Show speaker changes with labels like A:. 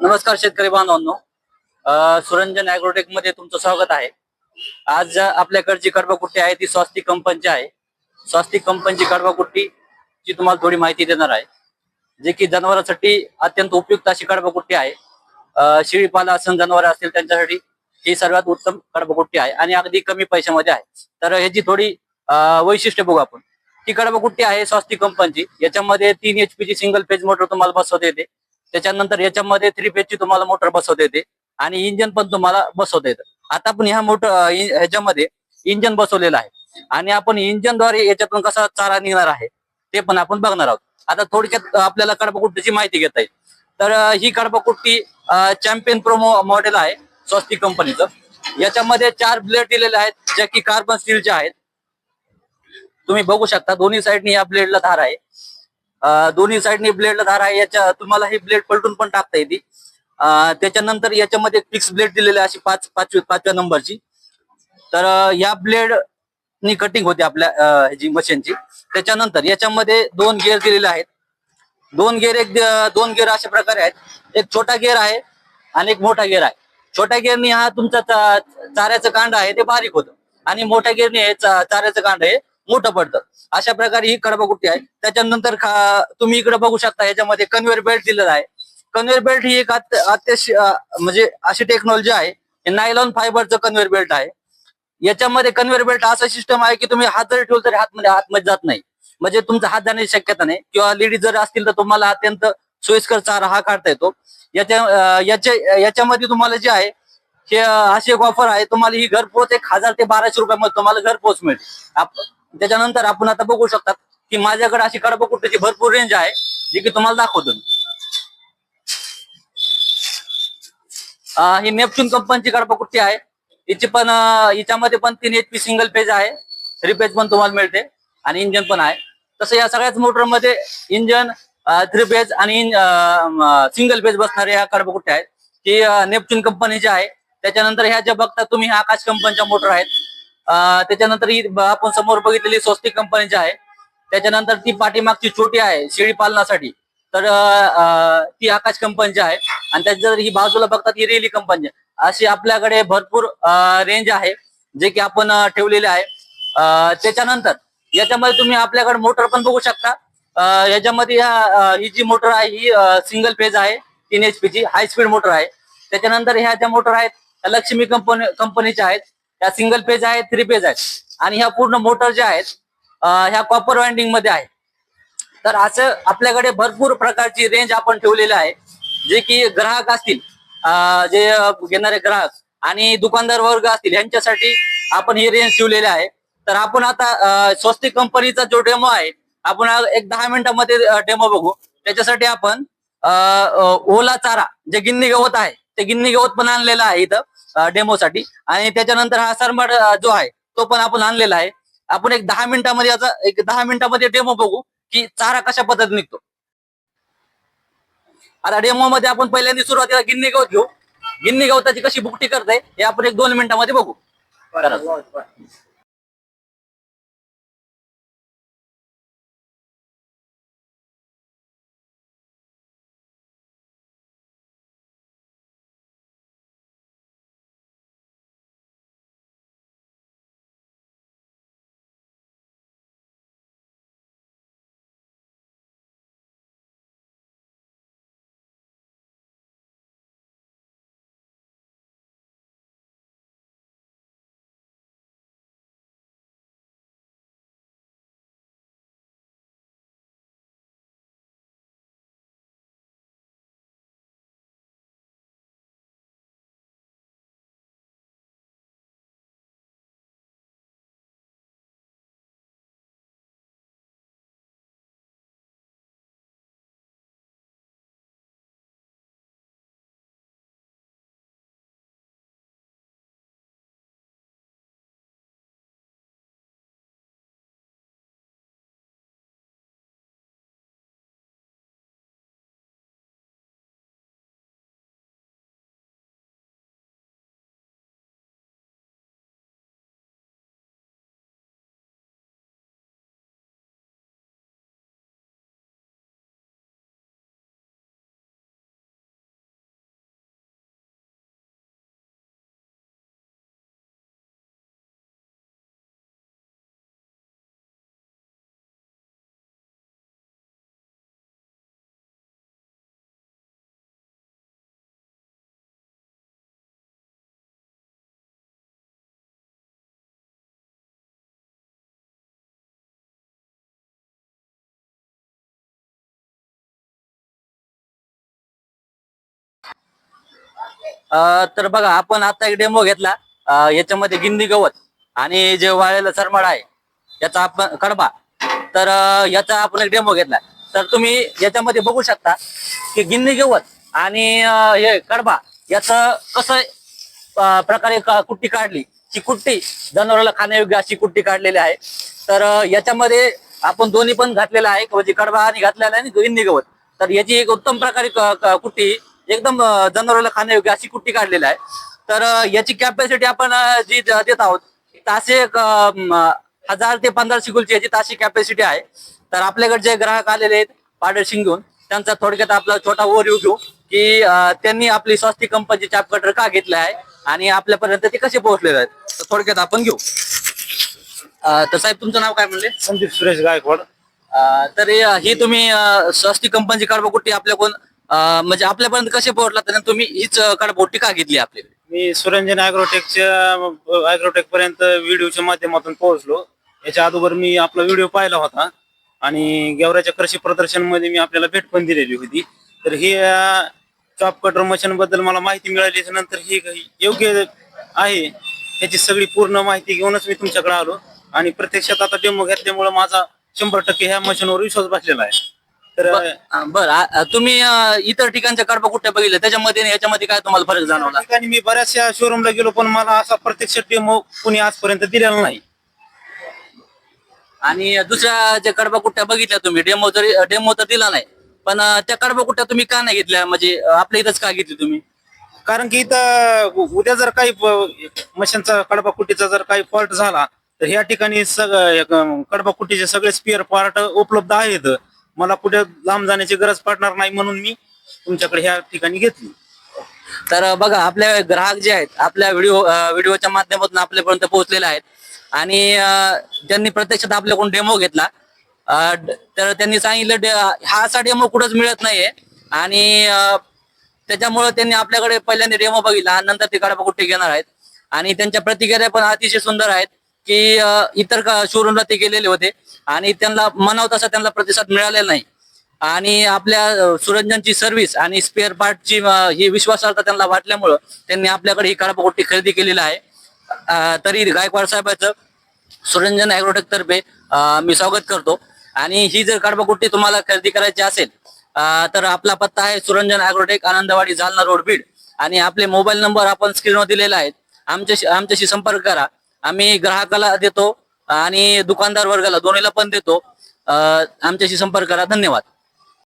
A: नमस्कार शेतकरी बांधवांनो. सुरंजन अॅग्रोटेकमध्ये तुमचं स्वागत आहे. आज आपल्याकडची कडबाकुट्टी आहे ती स्वस्तिक कंपनीची आहे. स्वस्तिक कंपनीची कडबाकुट्टी ची तुम्हाला थोडी माहिती देणार आहे. जे की जनावरांसाठी अत्यंत उपयुक्त अशी कडबाकुट्टी आहे. अ, शेळीपाला असेल जनावर असतील त्यांच्यासाठी ही सर्वात उत्तम कडबाकुट्टी आहे आणि अगदी कमी पैशामध्ये आहे. तर ह्याची थोडी वैशिष्ट्य बघू आपण. ती कडबाकुट्टी आहे स्वस्तिक कंपनीची. याच्यामध्ये तीन एचपीची ची सिंगल फेज मोटर तुम्हाला बसवता येते. त्याच्यानंतर याच्यामध्ये थ्री ची तुम्हाला मोटर बसवता येते आणि इंजन पण तुम्हाला बसवता येतं. आता आपण ह्या मोटर ह्याच्यामध्ये इंजन बसवलेलं आहे. आणि आपण इंजनद्वारे याच्यातून कसा चारा निघणार आहे ते पण आपण बघणार आहोत. आता थोडक्यात आपल्याला कडपकुट्टीची माहिती घेता येईल. तर ही कडपकुट्टी चॅम्पियन प्रोमो मॉडेल आहे स्वस्तिक कंपनीचं. याच्यामध्ये चार ब्लेड दिलेले आहेत ज्या की कार्बन स्टीलच्या आहेत. तुम्ही बघू शकता दोन्ही साईडनी या ब्लेडला धार आहे. दोन्ही साईडनी ब्लेडला धार आहे याच्या तुम्हाला ही ब्लेड पलटून पण टाकता येते. त्याच्यानंतर याच्यामध्ये फिक्स ब्लेड दिलेली अशी पाच पाचवी पाचव्या नंबरची. तर या ब्लेड नी कटिंग होते आपल्या अं, ह्याची मशीनची. त्याच्यानंतर याच्यामध्ये दोन गेअर दिलेले आहेत. दोन गेअर एक दोन गेअर अशा प्रकारे आहेत. एक छोटा गेअर आहे आणि एक मोठा गेअर आहे. छोट्या गेअरनी हा तुमचा चाऱ्याचं कांड आहे ते बारीक होतं. आणि मोठ्या गेअरनी हे चाऱ्याचं कांड आहे. मोठं पडतं. अशा प्रकारे ही कडबाकुट्टी आहे. त्याच्यानंतर तुम्ही इकडे बघू शकता याच्यामध्ये कन्व्हेअर बेल्ट दिलेला आहे. कन्व्हेअर बेल्ट ही एक अत्यश म्हणजे अशी टेक्नॉलॉजी आहे. हे नायलॉन फायबरचं कन्व्हेअर बेल्ट आहे. याच्यामध्ये कन्व्हेअर बेल्ट असा सिस्टम आहे की तुम्ही हात जरी ठेवलं तरी हातमध्ये हातमध्ये जात नाही. म्हणजे तुमचा हात जाण्याची शक्यता नाही. किंवा लेडीज जर असतील तर तुम्हाला अत्यंत सोयीस्कर चारा हा काढता येतो. याच्या याच्या याच्यामध्ये तुम्हाला जे आहे हे अशी एक ऑफर आहे. तुम्हाला ही घरपोच एक हजार ते बाराशे रुपयामध्ये तुम्हाला घरपोच मिळेल. त्याच्यानंतर आपण आता बघू शकतात की माझ्याकडे अशी कडबाकुट्टीची भरपूर रेंज आहे जी की तुम्हाला दाखवतो ही नेपच्यून कंपनीची कडबाकुट्टी आहे. हिची पण हिच्यामध्ये पण तीन एच पी सिंगल पेज आहे. थ्री पेज पण तुम्हाला मिळते आणि इंजन पण आहे. तसं या सगळ्याच मोटरमध्ये इंजन थ्री पेज आणि सिंगल पेज बसणारे ह्या कडबाकुट्ट्या आहेत. ही नेपच्यून कंपनीची आहे. त्याच्यानंतर ह्या ज्या बघता तुम्ही आकाश कंपनीच्या मोटर आहेत. त्याच्यानंतर ही आपण समोर बघितलेली स्वस्तिक कंपनीची आहे त्याच्यानंतर ती पाठीमागची छोटी आहे शेळी पालनासाठी. तर ती आकाश कंपनीची आहे आणि त्याच्या ही बाजूला बघतात ही रेली कंपनी अशी आपल्याकडे भरपूर रेंज आहे जे की आपण ठेवलेले आहे. त्याच्यानंतर याच्यामध्ये तुम्ही आपल्याकडे मोटर पण बघू शकता. याच्यामध्ये ह्या, ही जी मोटर आहे ही सिंगल फेज आहे तीन एच ची हाय स्पीड मोटर आहे. त्याच्यानंतर ह्या ज्या मोटर आहेत त्या लक्ष्मी कंपनी कंपनीच्या आहेत. ह्या सिंगल पेज आहेत थ्री पेज आहेत आणि ह्या पूर्ण मोटर ज्या आहेत ह्या कॉपर वाइंडिंगमध्ये आहे. तर असं आपल्याकडे भरपूर प्रकारची रेंज आपण ठेवलेली आहे जे की ग्राहक असतील जे घेणारे ग्राहक आणि दुकानदार वर्ग असतील यांच्यासाठी आपण ही रेंज ठेवलेली आहे. तर आपण आता स्वस्ती स्वस्तिक कंपनीचा जो डेमो आहे आपण एक दहा मिनिटांमध्ये डेमो बघू. त्याच्यासाठी आपण ओला चारा जे गिन्नी गवत आहे ते गिन्नी गवत पण आणलेलं आहे इथं. डेमोसाठी. आणि त्याच्यानंतर हा सरमाड जो आहे तो पण आपण आणलेला आहे. आपण एक दहा मिनिटामध्ये याचा एक दहा मिनिटामध्ये डेमो बघू की चारा कशा पद्धतीने निघतो. आता डेमो मध्ये आपण पहिल्यांदा सुरुवातीला गिन्नी गवत घेऊ. गिन्नी गवताची कशी बुकटी करते हे आपण एक दोन मिनिटांमध्ये बघू. तर बघा आपण आता एक डेमो घेतला. याच्यामध्ये गिंदी गवत आणि जे वाळलेलं सरमाड आहे याचा आपण कडबा. तर याचा आपण एक डेमो घेतला. तर तुम्ही याच्यामध्ये बघू शकता की गिन्नी गवत आणि हे कडबा याचं कसं प्रकारे का- कुट्टी काढली. ती कुट्टी जनावराला खाण्यायोग्य अशी कुट्टी काढलेली आहे. तर याच्यामध्ये आपण दोन्ही पण घातलेलं आहे. म्हणजे कडबा आणि घातलेला आहे आणि गिन्नी गवत. तर याची एक उत्तम प्रकारे कुट्टी एकदम जनावराला खाण्यायोग्य अशी कुट्टी काढलेली आहे. तर याची कॅपॅसिटी आपण जी देत आहोत ताशे म, हजार ते पंधराशे गुलची याची ताशी कॅपॅसिटी आहे. तर आपल्याकडे जे ग्राहक आलेले आहेत पाडरशिंग घेऊन त्यांचा थोडक्यात आपला छोटा ओव्हरव्ह्यू घेऊ की त्यांनी आपली स्वस्ती कंपनीचे चाप कटर का घेतले आहे आणि आपल्यापर्यंत ते कसे पोहोचलेले आहेत. तर थोडक्यात आपण घेऊ. तर साहेब तुमचं नाव काय म्हणले?
B: संदीप सुरेश गायकवाड.
A: तर हे- तुम्ही स्वस्ती कंपनीची कडबकुट्टी आपल्याकडून अं, म्हणजे आपल्यापर्यंत कसे पोहोचला तर तुम्ही हीच कडबकुट्टी का घेतली आपल्याकडे.
B: मी सुरंजन अॅग्रोटेकच्या अॅग्रोटेक पर्यंत व्हिडिओच्या माध्यमातून पोहोचलो. याच्या अगोदर मी आपला व्हिडिओ पाहिला होता. आणि गेवराच्या कृषी प्रदर्शनमध्ये मी आपल्याला भेट पण दिलेली होती. तर हे चॉप कटर मशीन बद्दल मला माहिती मिळाल्याच्या नंतर ही योग्य आहे त्याची सगळी पूर्ण माहिती घेऊनच मी तुमच्याकडे आलो. आणि प्रत्यक्षात आता डेमो घेतल्यामुळे माझा शंभर टक्के ह्या मशीनवर विश्वास बसलेला आहे. तर
A: बरं तुम्ही अं, इतर ठिकाणच्या कडबकुट्ट्या बघितल्या? त्याच्यामध्ये आणि याच्यामध्ये काय तुम्हाला फरक जाणवला?
B: त्या ठिकाणी मी बऱ्याचशा शोरूमला गेलो पण मला असा प्रत्यक्ष डेमो कुणी आजपर्यंत दिलेला नाही.
A: आणि दुसऱ्या ज्या कडबाकुट्ट्या बघितल्या तुम्ही? डेमो जरी डेमो तर दिला नाही. पण अं, त्या कडबाकुट्ट्या तुम्ही का नाही घेतल्या? म्हणजे अं, आपल्या इथंच का घेतली तुम्ही?
B: कारण की इथं उ- उद्या जर काही मशीनचा कडबा कुटीचा जर काही फॉल्ट झाला तर ह्या ठिकाणी सगळं कडबा कुटीचे सगळे स्पेअर पार्ट उपलब्ध आहेत. मला कुठे लांब जाण्याची गरज पडणार नाही म्हणून मी तुमच्याकडे ह्या ठिकाणी घेतली.
A: तर बघा आपले ग्राहक जे आहेत आपल्या व्हिडिओ व्हिडिओच्या माध्यमातून आपल्यापर्यंत पोहोचलेले आहेत. आणि ज्यांनी प्रत्यक्षात आपल्याकडून डेमो घेतला. तर त्यांनी सांगितलं डे- हा असा डेमो कुठंच मिळत नाहीये. आणि त्याच्यामुळे त्यांनी आपल्याकडे पहिल्यांदा डेमो बघितला. आणि नंतर ते कुठे घेणार आहेत. आणि त्यांच्या प्रतिक्रिया पण अतिशय सुंदर आहेत. की इतर शोरूमला ते गेलेले होते. आणि त्यांना मनाव तसा त्यांना प्रतिसाद मिळालेला नाही. आणि आपल्या सुरंजनची सर्व्हिस आणि स्पेअर पार्टची ही विश्वासार्हता त्यांना वाटल्यामुळं त्यांनी आपल्याकडे ही कडबाकोटी खरेदी केलेली आहे. तरी गायकवाड साहेबाचं सुरंजन अॅग्रोटेक तर्फे मी स्वागत करतो. आणि ही जर कडबाकुट्टी तुम्हाला खरेदी करायची असेल तर आपला पत्ता आहे सुरंजन अॅग्रोटेक आनंदवाडी जालना रोड बीड. आणि आपले मोबाईल नंबर आपण स्क्रीनवर दिलेला आहे. आमच्याशी आमच्याशी संपर्क करा. आम्ही ग्राहकाला देतो आणि दुकानदार वर्गाला दोन्हीला पण देतो. आमच्याशी संपर्क करा. धन्यवाद.